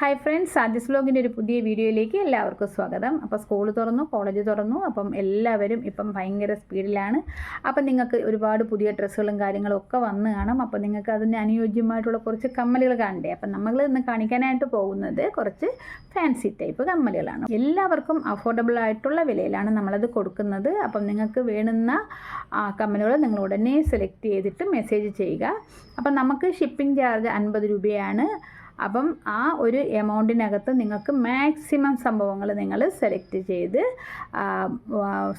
Hi friends സാദിസ് വ്ലോഗിന്റെ ഒരു പുതിയ വീഡിയോയിലേക്ക് എല്ലാവർക്കും സ്വാഗതം. അപ്പോൾ സ്കൂൾ തുറന്നു കോളേജ് തുറന്നു അപ്പം എല്ലാവരും ഇപ്പം ഭയങ്കര സ്പീഡിലാണ് അപ്പം നിങ്ങൾക്ക് ഒരുപാട് പുതിയ ഡ്രസ്സുകളും കാര്യങ്ങളും ഒക്കെ വന്ന് കാണും. അപ്പോൾ നിങ്ങൾക്ക് അതിന് അനുയോജ്യമായിട്ടുള്ള കുറച്ച് കമ്മലുകൾ കാണണ്ടേ? അപ്പം നമ്മൾ ഇന്ന് കാണിക്കാനായിട്ട് പോകുന്നത് കുറച്ച് ഫാൻസി ടൈപ്പ് കമ്മലുകളാണ്. എല്ലാവർക്കും അഫോർഡബിൾ ആയിട്ടുള്ള വിലയിലാണ് നമ്മളത് കൊടുക്കുന്നത്. അപ്പം നിങ്ങൾക്ക് വേണുന്ന കമ്മലുകൾ നിങ്ങൾ ഉടനെ സെലക്ട് ചെയ്തിട്ട് മെസ്സേജ് ചെയ്യുക. അപ്പം നമുക്ക് ഷിപ്പിംഗ് ചാർജ് അൻപത് രൂപയാണ്. അപ്പം ആ ഒരു എമൗണ്ടിനകത്ത് നിങ്ങൾക്ക് മാക്സിമം സംഭവങ്ങൾ നിങ്ങൾ സെലക്ട് ചെയ്ത്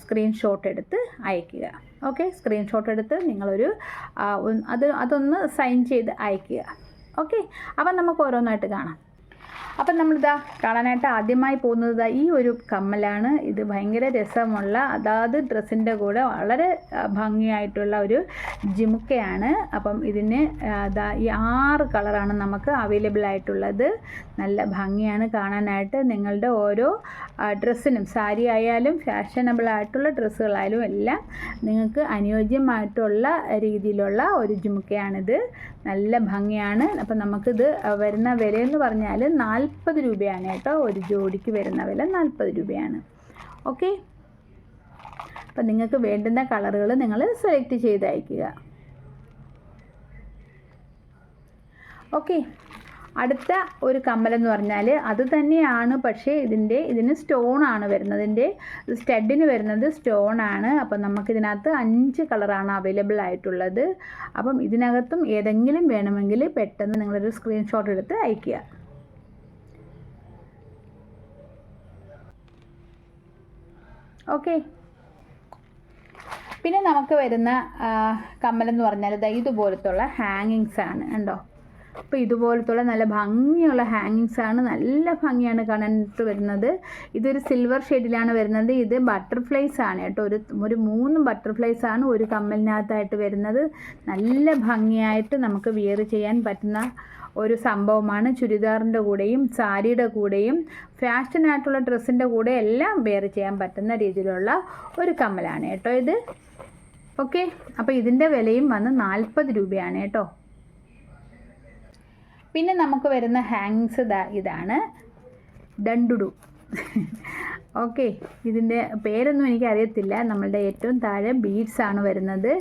സ്ക്രീൻഷോട്ട് എടുത്ത് അയക്കുക. ഓക്കെ സ്ക്രീൻഷോട്ട് എടുത്ത് നിങ്ങളൊരു അത് അതൊന്ന് സൈൻ ചെയ്ത് അയക്കുക. ഓക്കെ അപ്പം നമുക്ക് ഓരോന്നായിട്ട് കാണാം. അപ്പം നമ്മളിതാ കാണാനായിട്ട് ആദ്യമായി പോകുന്നത് ഈ ഒരു കമ്മലാണ്. ഇത് ഭയങ്കര രസമുള്ള അതാത് ഡ്രസ്സിന്റെ കൂടെ വളരെ ഭംഗിയായിട്ടുള്ള ഒരു ജിമുക്കയാണ്. അപ്പം ഇതിന് ഈ ആറ് കളറാണ് നമുക്ക് അവൈലബിൾ ആയിട്ടുള്ളത്. നല്ല ഭംഗിയാണ് കാണാനായിട്ട്. നിങ്ങളുടെ ഓരോ ഡ്രസ്സിനും സാരി ആയാലും ഫാഷനബിൾ ആയിട്ടുള്ള ഡ്രസ്സുകളായാലും എല്ലാം നിങ്ങൾക്ക് അനുയോജ്യമായിട്ടുള്ള രീതിയിലുള്ള ഒരു ജുമുക്കയാണിത്. നല്ല ഭംഗിയാണ്. അപ്പം നമുക്കിത് വരുന്ന എന്ന് പറഞ്ഞാൽ നാൽപ്പത് രൂപയാണ് കേട്ടോ. ഒരു ജോഡിക്ക് വരുന്ന വില നാൽപ്പത് രൂപയാണ്. ഓക്കെ? അപ്പം നിങ്ങൾക്ക് വേണ്ടുന്ന കളറുകൾ നിങ്ങൾ സെലക്ട് ചെയ്ത് അയക്കുക ഓക്കെ? അടുത്ത ഒരു കമ്മലെന്ന് പറഞ്ഞാൽ അത് തന്നെയാണ്. പക്ഷേ ഇതിന്റെ ഇതിന് സ്റ്റോൺ ആണ് വരുന്നത്. ഇതിന്റെ സ്റ്റഡിന് വരുന്നത് സ്റ്റോൺ ആണ്. അപ്പം നമുക്കിതിനകത്ത് അഞ്ച് കളറാണ് അവൈലബിൾ ആയിട്ടുള്ളത്. അപ്പം ഇതിനകത്തും ഏതെങ്കിലും വേണമെങ്കിൽ പെട്ടെന്ന് നിങ്ങളൊരു സ്ക്രീൻഷോട്ട് എടുത്ത് അയക്കുക ഓക്കെ പിന്നെ നമുക്ക് വരുന്ന കമ്മലെന്ന് പറഞ്ഞാൽ ദാ ഇതുപോലത്തുള്ള ഹാങ്ങിങ്സ് ആണ്. കണ്ടോ? അപ്പോൾ ഇതുപോലത്തുള്ള നല്ല ഭംഗിയുള്ള ഹാങ്ങിങ്സ് ആണ് നല്ല ഭംഗിയാണ് കാണാനായിട്ട് വരുന്നത്. ഇതൊരു സിൽവർ ഷെയ്ഡിലാണ് വരുന്നത്. ഇത് ബട്ടർഫ്ലൈസ് ആണ് കേട്ടോ. ഒരു ഒരു മൂന്ന് ബട്ടർഫ്ലൈസ് ആണ് ഒരു കമ്മലിനകത്തായിട്ട് വരുന്നത്. നല്ല ഭംഗിയായിട്ട് നമുക്ക് വിയർ ചെയ്യാൻ പറ്റുന്ന ഒരു സംഭവമാണ്. ചുരിദാറിന്റെ കൂടെയും സാരിയുടെ കൂടെയും ഫാഷനായിട്ടുള്ള ഡ്രസ്സിന്റെ കൂടെ എല്ലാം വെയർ ചെയ്യാൻ പറ്റുന്ന രീതിയിലുള്ള ഒരു കമ്മലാണ് കേട്ടോ ഇത്. ഓക്കെ അപ്പോൾ ഇതിന്റെ വിലയും വന്ന് നാൽപ്പത് രൂപയാണ് കേട്ടോ. പിന്നെ നമുക്ക് വരുന്ന ഹാങ്സ് ഇതാ ഇതാണ്. ദണ്ടുടു ഓക്കെ ഇതിന്റെ പേരൊന്നും എനിക്കറിയത്തില്ല. നമ്മളുടെ ഏറ്റവും താഴെ ബീഡ്സ് ആണ് വരുന്നത്.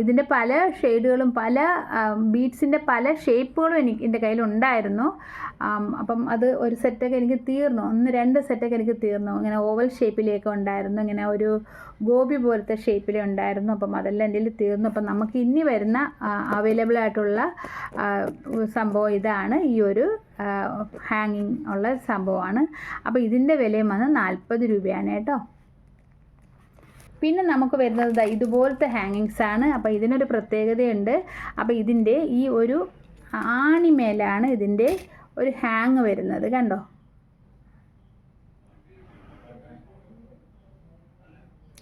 ഇതിന്റെ പല ഷെയ്ഡുകളും പല ബീഡ്സിന്റെ പല ഷേപ്പുകളും എനിക്ക് എന്റെ കയ്യിലുണ്ടായിരുന്നു അപ്പം അത് ഒരു സെറ്റൊക്കെ എനിക്ക് തീർന്നു. ഒന്ന് രണ്ട് സെറ്റൊക്കെ എനിക്ക് തീർന്നു. ഇങ്ങനെ ഓവൽ ഷേപ്പിലേക്ക് ഉണ്ടായിരുന്നു. ഇങ്ങനെ ഒരു ഗോപി പോലത്തെ ഷേപ്പിലേ ഉണ്ടായിരുന്നു. അപ്പം അതെല്ലാം എന്റെ തീർന്നു. അപ്പം നമുക്ക് ഇനി വരുന്ന അവൈലബിൾ ആയിട്ടുള്ള സംഭവം ഇതാണ്. ഈ ഒരു ഹാങ്ങിങ് ഉള്ള സംഭവമാണ്. അപ്പോൾ ഇതിന്റെ വിലയും വന്ന് നാൽപ്പത് രൂപയാണ് കേട്ടോ. പിന്നെ നമുക്ക് വരുന്നത് ഇതുപോലത്തെ ഹാങ്ങിങ്സ് ആണ്. അപ്പോൾ ഇതിനൊരു പ്രത്യേകതയുണ്ട്. അപ്പോൾ ഇതിന്റെ ഈ ഒരു ആണിമേലാണ് ഇതിന്റെ ഒരു ഹാങ് വരുന്നത്. കണ്ടോ?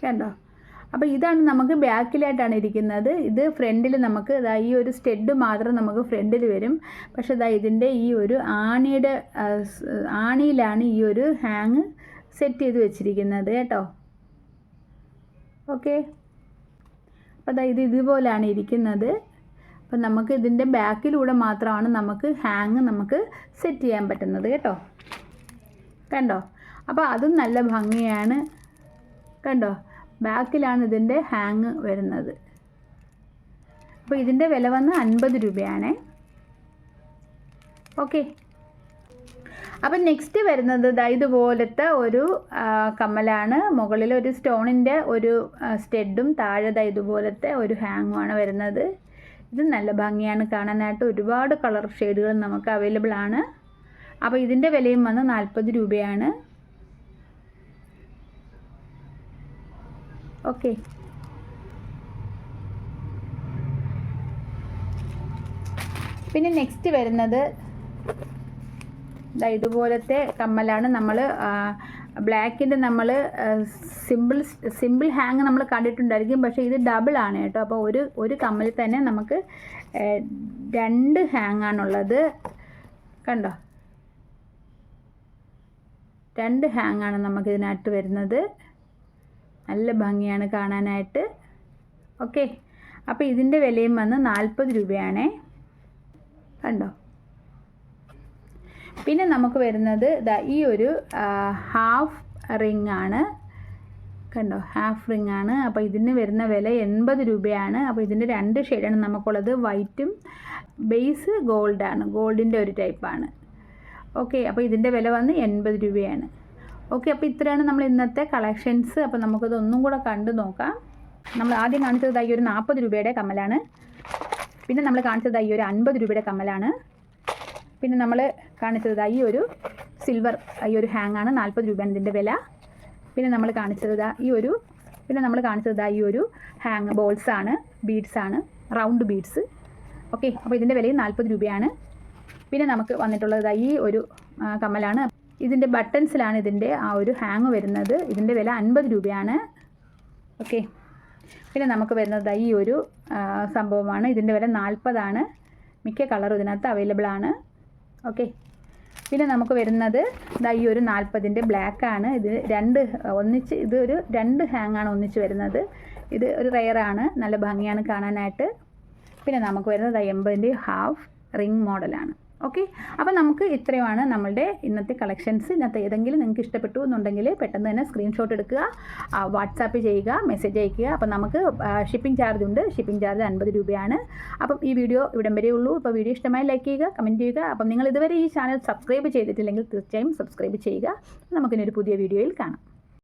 കണ്ടോ? അപ്പോൾ ഇതാണ് നമുക്ക് ബാക്കിലായിട്ടാണ് ഇരിക്കുന്നത്. ഇത് ഫ്രണ്ടിൽ നമുക്ക് ഇതാ ഈ ഒരു സ്റ്റെഡ് മാത്രം നമുക്ക് ഫ്രണ്ടിൽ വരും. പക്ഷേ ഇതാ ഇതിന്റെ ഈ ഒരു ആണിയുടെ ആണിയിലാണ് ഈ ഒരു ഹാങ് സെറ്റ് ചെയ്ത് വെച്ചിരിക്കുന്നത് കേട്ടോ. ഓക്കെ. അപ്പോൾ അതാ ഇത് ഇതുപോലെയാണ് ഇരിക്കുന്നത്. അപ്പം നമുക്ക് ഇതിന്റെ ബാക്കിലൂടെ മാത്രമാണ് നമുക്ക് ഹാങ് നമുക്ക് സെറ്റ് ചെയ്യാൻ പറ്റുന്നത് കേട്ടോ. കണ്ടോ? അപ്പോൾ അതും നല്ല ഭംഗിയാണ്. കണ്ടോ? ബാക്കിലാണ് ഇതിന്റെ ഹാങ് വരുന്നത്. അപ്പോൾ ഇതിന്റെ വില വന്ന് അൻപത് രൂപയാണേ. ഓക്കെ. അപ്പം നെക്സ്റ്റ് വരുന്നത് ദാ ഇതുപോലത്തെ ഒരു കമ്മലാണ്. മുകളിൽ ഒരു സ്റ്റോണിന്റെ ഒരു സ്റ്റെഡും താഴെ ദാ ഇതുപോലത്തെ ഒരു ഹാങ്ങുമാണ് വരുന്നത്. ഇത് നല്ല ഭംഗിയാണ് കാണാനായിട്ട്. ഒരുപാട് കളർ ഷെയ്ഡുകൾ നമുക്ക് അവൈലബിൾ ആണ്. അപ്പോൾ ഇതിന്റെ വിലയും വന്ന് നാൽപ്പത് രൂപയാണ്. ഓക്കെ. പിന്നെ നെക്സ്റ്റ് വരുന്നത് ഇതുപോലത്തെ കമ്മലാണ് നമ്മൾ ബ്ലാക്കിന്റെ നമ്മൾ സിമ്പിൾ സിമ്പിൾ ഹാങ് നമ്മൾ കണ്ടിട്ടുണ്ടായിരിക്കും. പക്ഷേ ഇത് ഡബിൾ ആണ് കേട്ടോ. അപ്പോൾ ഒരു ഒരു കമ്മലിൽ തന്നെ നമുക്ക് രണ്ട് ഹാങ് ആണുള്ളത്. കണ്ടോ? രണ്ട് ഹാങ് ആണ് നമുക്ക് ഇതിനകത്ത് വരുന്നത്. നല്ല ഭംഗിയാണ് കാണാനായിട്ട്. ഓക്കെ. അപ്പോൾ ഇതിന്റെ വിലയും വന്ന് നാൽപ്പത് രൂപയാണേ. കണ്ടോ? പിന്നെ നമുക്ക് വരുന്നത് ദാ ഈ ഒരു ഹാഫ് റിംഗ് ആണ്. കണ്ടോ? ഹാഫ് റിംഗ് ആണ്. അപ്പോൾ ഇതിന് വരുന്ന വില എൺപത് രൂപയാണ്. അപ്പോൾ ഇതിന്റെ രണ്ട് ഷെയ്ഡാണ് നമുക്കുള്ളത്. വൈറ്റും ബേസ് ഗോൾഡാണ് ഗോൾഡിന്റെ ഒരു ടൈപ്പാണ് ഓക്കെ അപ്പോൾ ഇതിന്റെ വില വന്ന് എൺപത് രൂപയാണ്. ഓക്കെ അപ്പോൾ ഇത്രയാണ് നമ്മൾ ഇന്നത്തെ കളക്ഷൻസ് അപ്പോൾ നമുക്കത് ഒന്നും കൂടെ കണ്ടു നോക്കാം. നമ്മൾ ആദ്യം കാണിച്ചത് ഈ ഒരു നാൽപ്പത് രൂപയുടെ കമ്മലാണ്. പിന്നെ നമ്മൾ കാണിച്ചത് ഈ ഒരു അൻപത് രൂപയുടെ കമ്മലാണ്. പിന്നെ നമ്മൾ കാണിച്ചത് ഈ ഒരു സിൽവർ ഈ ഒരു ഹാങ് ആണ് നാൽപ്പത് രൂപയാണ് ഇതിന്റെ വില. പിന്നെ നമ്മൾ കാണിച്ചത് ഈ ഒരു പിന്നെ നമ്മൾ കാണിച്ചത് ഈ ഒരു ഹാങ് ബീഡ്സ് ആണ് റൗണ്ട് ബീഡ്സ് ഓക്കെ അപ്പോൾ ഇതിന്റെ വിലയും നാൽപ്പത് രൂപയാണ്. പിന്നെ നമുക്ക് വന്നിട്ടുള്ളത് ഈ ഒരു കമ്മലാണ്. ഇതിന്റെ ബട്ടൺസിലാണ് ഇതിന്റെ ആ ഒരു ഹാങ് വരുന്നത്. ഇതിന്റെ വില അൻപത് രൂപയാണ്. ഓക്കെ പിന്നെ നമുക്ക് വരുന്നത് ഈ ഒരു സംഭവമാണ്. ഇതിന്റെ വില നാൽപ്പതാണ് മിക്ക കളറും ഇതിനകത്ത് അവൈലബിൾ ആണ്. ഓക്കെ. പിന്നെ നമുക്ക് വരുന്നത് ഇതാ ഈ ഒരു നാൽപ്പതിന്റെ ബ്ലാക്ക് ആണ്. ഇത് രണ്ട് ഒന്നിച്ച് ഇത് ഒരു രണ്ട് ഹാങ് ആണ് ഒന്നിച്ച് വരുന്നത്. ഇത് ഒരു റെയറാണ് നല്ല ഭംഗിയാണ് കാണാനായിട്ട്. പിന്നെ നമുക്ക് വരുന്നത് എൺപതിന്റെ ഹാഫ് റിംഗ് മോഡലാണ് ഓക്കെ? അപ്പോൾ നമുക്ക് ഇത്രയുമാണ് നമ്മളുടെ ഇന്നത്തെ കളക്ഷൻസ് ഇന്നത്തെ ഏതെങ്കിലും നിങ്ങൾക്ക് ഇഷ്ടപ്പെട്ടു എന്നുണ്ടെങ്കിൽ പെട്ടെന്ന് തന്നെ സ്ക്രീൻഷോട്ട് എടുക്കുക വാട്സാപ്പ് ചെയ്യുക മെസ്സേജ് അയക്കുക അപ്പോൾ നമുക്ക് ഷിപ്പിംഗ് ചാർജ് ഉണ്ട്. ഷിപ്പിംഗ് ചാർജ് അൻപത് രൂപയാണ്. അപ്പം ഈ വീഡിയോ ഇവിടം വരെ ഉള്ളൂ. അപ്പോൾ വീഡിയോ ഇഷ്ടമായി ലൈക്ക് ചെയ്യുക കമന്റ് ചെയ്യുക. അപ്പം നിങ്ങൾ ഇതുവരെ ഈ ചാനൽ സബ്സ്ക്രൈബ് ചെയ്തിട്ടില്ലെങ്കിൽ തീർച്ചയായും സബ്സ്ക്രൈബ് ചെയ്യുക. നമുക്കിനൊരു പുതിയ വീഡിയോയിൽ കാണാം.